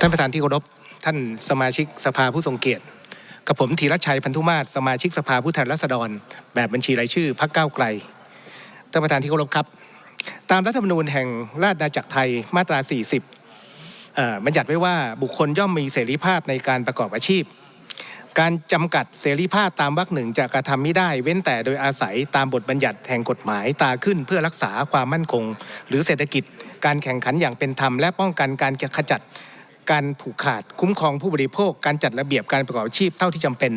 ท่านประธานที่เคารพท่านสมาชิกสภาผู้ทรงเกียรติ กับผมธีรชัยพันธุมาศสมาชิกสภาผู้แทนราษฎร แบบบัญชีรายชื่อพรรคก้าวไกลท่านประธานที่เคารพครับ ตามรัฐธรรมนูญแห่งราชอาณาจักรไทยมาตรา 40บัญญัติไว้ว่าบุคคลย่อมมีเสรีภาพในการประกอบอาชีพ การจำกัดเสรีภาพตามวรรคหนึ่งจะกระทำไม่ได้ เว้นแต่โดยอาศัยตามบทบัญญัติแห่งกฎหมายตาขึ้นเพื่อรักษาความมั่นคง หรือเศรษฐกิจ การแข่งขันอย่างเป็นธรรมและป้องกันการขจัด การผูกขาดคุ้มครองผู้บริโภค การจัดระเบียบการประกอบอาชีพเท่าที่จำเป็น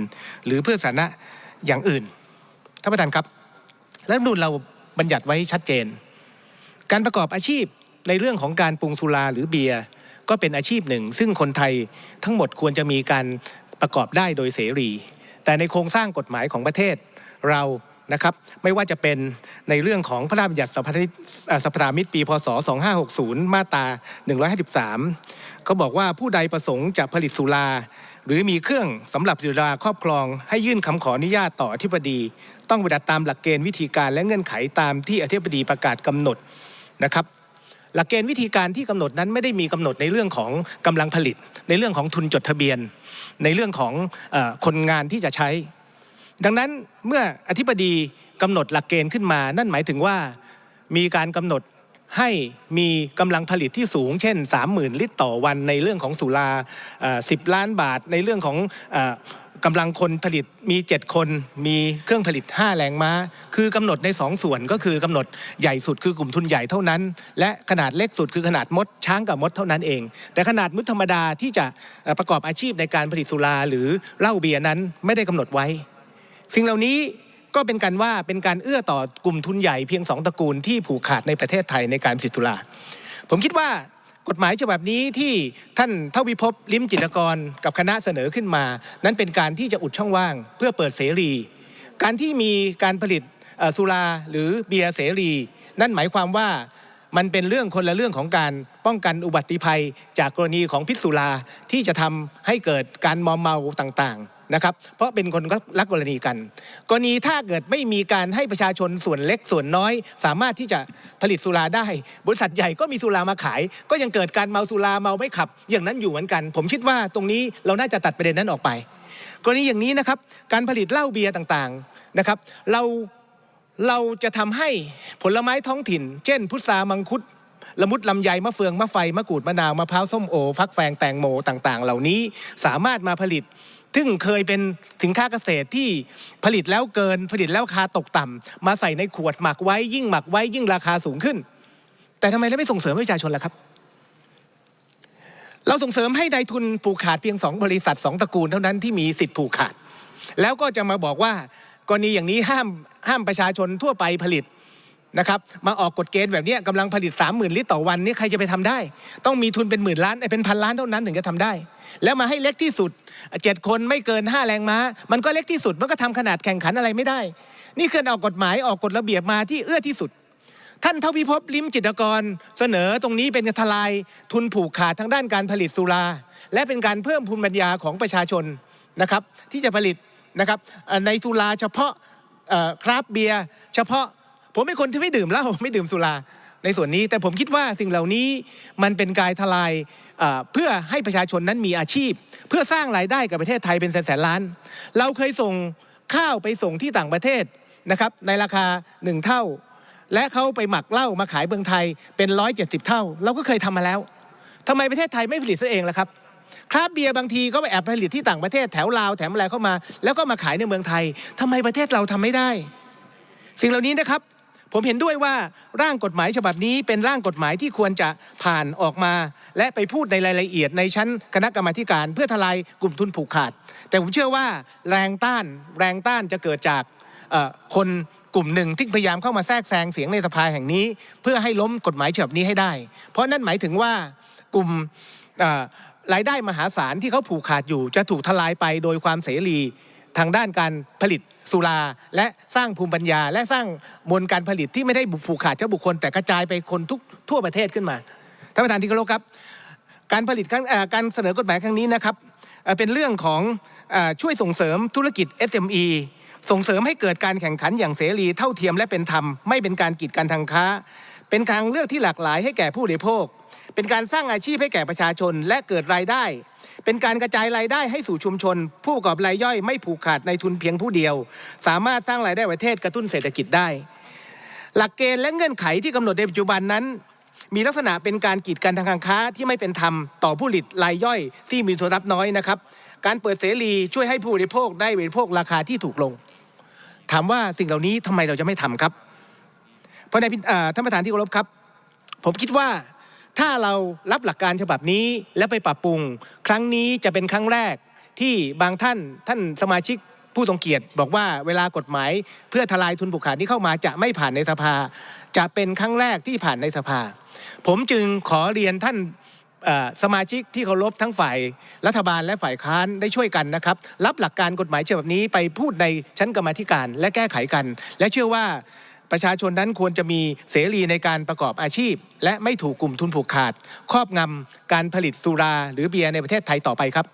หรือเพื่อสาระอย่างอื่นท่านประธานครับรัฐมนูญเราบัญญัติไว้ชัดเจน การประกอบอาชีพในเรื่องของการปรุงสุราหรือเบียร์ก็เป็นอาชีพหนึ่ง ซึ่งคนไทยทั้งหมดควรจะมีการประกอบได้โดยเสรี แต่ในโครงสร้างกฎหมายของประเทศ เรา นะครับไม่ว่าจะเป็นในเรื่องของพระราชบัญญัติสัมพันธเอ่อสัมปทามิตรปีพศ 2560 มาตรา 153เขาบอกว่าผู้ใดประสงค์จะผลิตสุรา หรือมีเครื่องสำหรับสุราครอบครอง ให้ยื่นคำขออนุญาตต่ออธิบดี ต้องปฏิบัติตามหลักเกณฑ์วิธีการและเงื่อนไขตามที่อธิบดีประกาศกำหนดนะครับหลักเกณฑ์วิธีการที่กำหนดนั้นไม่ได้มีกำหนดในเรื่องของกำลังผลิต ในเรื่องของทุนจดทะเบียน ในเรื่องของอคนงานที่จะใช้ ดังนั้นเมื่ออธิบดีกำหนดหลักเกณฑ์ขึ้นมา นั่นหมายถึงว่ามีการกำหนดให้มีกำลังผลิตที่สูง เช่น 30,000 ลิตรต่อวันในเรื่องของสุราเอ่อ10ล้านบาท ในเรื่องของกำลังคนผลิตมี 7 คน มีเครื่องผลิต 5 แรงม้า คือกำหนดใน 2 ส่วนก็คือกำหนดใหญ่สุดคือกลุ่มทุนใหญ่เท่านั้น และขนาดเล็กสุดคือขนาดมดช้างกับมดเท่านั้นเอง แต่ขนาดมดธรรมดาที่จะประกอบอาชีพในการผลิตสุราหรือเหล้าเบียร์นั้นไม่ได้กำหนดไว้ สิ่งเหล่านี้ก็เป็นการว่าเป็นการเอื้อต่อกลุ่มทุนใหญ่เพียงสองตระกูลที่ผูกขาดในประเทศไทยในการผลิตสุราผมคิดว่ากฎหมายฉบับนี้ที่ท่านเท่าวิภพลิมจิตรกรกับคณะเสนอขึ้นมา นั้นเป็นการที่จะอุดช่องว่างเพื่อเปิดเสรี การที่มีการผลิตสุราหรือเบียร์เสรี นั่นหมายความว่ามันเป็นเรื่องคนละเรื่องของการป้องกันอุบัติภัย จากกรณีของพิษสุราที่จะทำให้เกิดการมอมเมาต่างๆ นะครับเพราะเป็นคนรักกรณีกัน กรณีถ้าเกิดไม่มีการให้ประชาชนส่วนเล็กส่วนน้อย สามารถที่จะผลิตสุราได้ บริษัทใหญ่ก็มีสุรามาขาย ก็ยังเกิดการเมาสุราเมาไม่ขับ อย่างนั้นอยู่เหมือนกัน ผมคิดว่าตรงนี้เราน่าจะตัดประเด็นนั้นออกไป กรณีอย่างนี้นะครับการผลิตเหล้าเบียร์ต่างๆนะครับ เราเราจะทำให้ผลไม้ท้องถิ่น เช่น พุทรามังคุดละมุดลำไยมะเฟืองมะไฟมะกรูดมะนาวมะพร้าวส้มโอ ฟักแฟงแตงโมต่างๆ เหล่านี้สามารถมาผลิต ซึ่งเคยเป็นสินค้าเกษตรที่ผลิตแล้วเกินผลิตแล้วราคาตกต่ำมาใส่ในขวดหมักไว้ยิ่งหมักไว้ยิ่งราคาสูงขึ้น แต่ทำไมเราไม่ส่งเสริมให้ประชาชนล่ะครับ เราส่งเสริมให้นายทุนผูกขาดเพียงสองบริษัทสองตระกูลเท่านั้นที่มีสิทธิ์ผูกขาด แล้วก็จะมาบอกว่ากรณีอย่างนี้ห้ามห้ามประชาชนทั่วไปผลิต นะครับมาออกกฎเกณฑ์แบบนี้กำลังผลิต 30,000 ลิตรต่อวันนี่ใครจะไปทำได้ ต้องมีทุนเป็นหมื่นล้านเอ้เป็นพันล้านเท่านั้นถึงจะทำได้ แล้วมาให้เล็กที่สุดเจ็ดคนไม่เกิน 5 แรงม้า มันก็เล็กที่สุดมันก็ทำขนาดแข่งขันอะไรไม่ได้ นี่คือออกกฎหมายออกกฎระเบียบมาที่เอื้อที่สุด ท่านเท่าพิภพลิ้มจิตกร เสนอตรงนี้เป็นทลายทุนผูกขาดทางด้านการผลิตสุรา และเป็นการเพิ่มภูมิปัญญาของประชาชนนะครับที่จะผลิตนะครับในสุราเฉพาะคราฟเบียร์เฉพาะ ผมเป็นคนที่ไม่ดื่มเหล้าไม่ดื่มสุราในส่วนนี้ แต่ผมคิดว่าสิ่งเหล่านี้มันเป็นการทลายเพื่อให้ประชาชนนั้นมีอาชีพ เพื่อสร้างรายได้กับประเทศไทยเป็นแสนแสนล้าน เราเคยส่งข้าวไปส่งที่ต่างประเทศนะครับในราคาหนึ่งเท่า และเขาไปหมักเหล้ามาขายเมืองไทยเป็น170เท่า เราก็เคยทำมาแล้วทำไมประเทศไทยไม่ผลิตซะเองล่ะครับคราฟต์เบียร์บางทีก็ไปแอบผลิตที่ต่างประเทศแถวลาวแถมอะไรเข้ามา แล้วก็มาขายในเมืองไทยทำไมประเทศเราทำไม่ได้ สิ่งเหล่านี้นะครับ ผมเห็นด้วยว่าร่างกฎหมายฉบับนี้เป็นร่างกฎหมายที่ควรจะผ่านออกมา และไปพูดในรายละเอียดในชั้นคณะกรรมาธิการ เพื่อทลายกลุ่มทุนผูกขาด แต่ผมเชื่อว่าแรงต้านแรงต้านจะเกิดจากคนกลุ่มหนึ่งที่พยายามเข้ามาแทรกแซงเสียงในสภาแห่งนี้ เพื่อให้ล้มกฎหมายฉบับนี้ให้ได้ เพราะนั่นหมายถึงว่ากลุ่มรายได้มหาศาลที่เขาผูกขาดอยู่จะถูกทลายไปโดยความเสรี ทางด้านการผลิตสุรา และสร้างภูมิปัญญา และสร้างมวลการผลิตที่ไม่ได้ผูกขาดเจ้าบุคคล แต่กระจายไปคนทุกทั่วประเทศขึ้นมาท่านประธานที่เคารพครับ การผลิตครั้งการเสนอกฎหมายครั้งนี้นะครับเป็นเรื่องของช่วยส่งเสริมธุรกิจ SME ส่งเสริมให้เกิดการแข่งขันอย่างเสรีเท่าเทียมและเป็นธรรม ไม่เป็นการกีดกันทางค้า เป็นทางเลือกที่หลากหลายให้แก่ผู้บริโภค เป็นการสร้างอาชีพให้แก่ประชาชนและเกิดรายได้ เป็นการกระจายรายได้ให้สู่ชุมชน ผู้ประกอบรายย่อยไม่ผูกขาดในทุนเพียงผู้เดียว สามารถสร้างรายได้ประเทศกระตุ้นเศรษฐกิจได้ หลักเกณฑ์และเงื่อนไขที่กำหนดในปัจจุบันนั้นมีลักษณะเป็นการกีดกันทางการค้าที่ไม่เป็นธรรมต่อผู้ผลิตรายย่อยที่มีทุนทรัพย์น้อยนะครับ การเปิดเสรีช่วยให้ผู้บริโภคได้บริโภคราคาที่ถูกลง ถามว่าสิ่งเหล่านี้ทำไมเราจะไม่ทำครับ เพราะในท่านประธานที่เคารพครับ ผมคิดว่าถ้าเรารับหลักการฉบับนี้และไปปรับปรุง ครั้งนี้จะเป็นครั้งแรกที่บางท่านท่านสมาชิกผู้ทรงเกียรติ บอกว่าเวลากฎหมาย เพื่อทลายทุนผูกขาดที่เข้ามาจะไม่ผ่านในสภา จะเป็นครั้งแรกที่ผ่านในสภา ผมจึงขอเรียนท่าน สมาชิกที่เคารพทั้งฝ่ายรัฐบาลและฝ่ายค้านได้ช่วยกันนะครับ รับหลักการกฎหมายฉบับนี้ไปพูดในชั้นกรรมธิการและแก้ไขกัน และเชื่อว่าประชาชนนั้นควรจะมีเสรีในการประกอบอาชีพ และไม่ถูกกลุ่มทุนผูกขาด ครอบงำการผลิตสุราหรือเบียร์ในประเทศไทยต่อไปครับ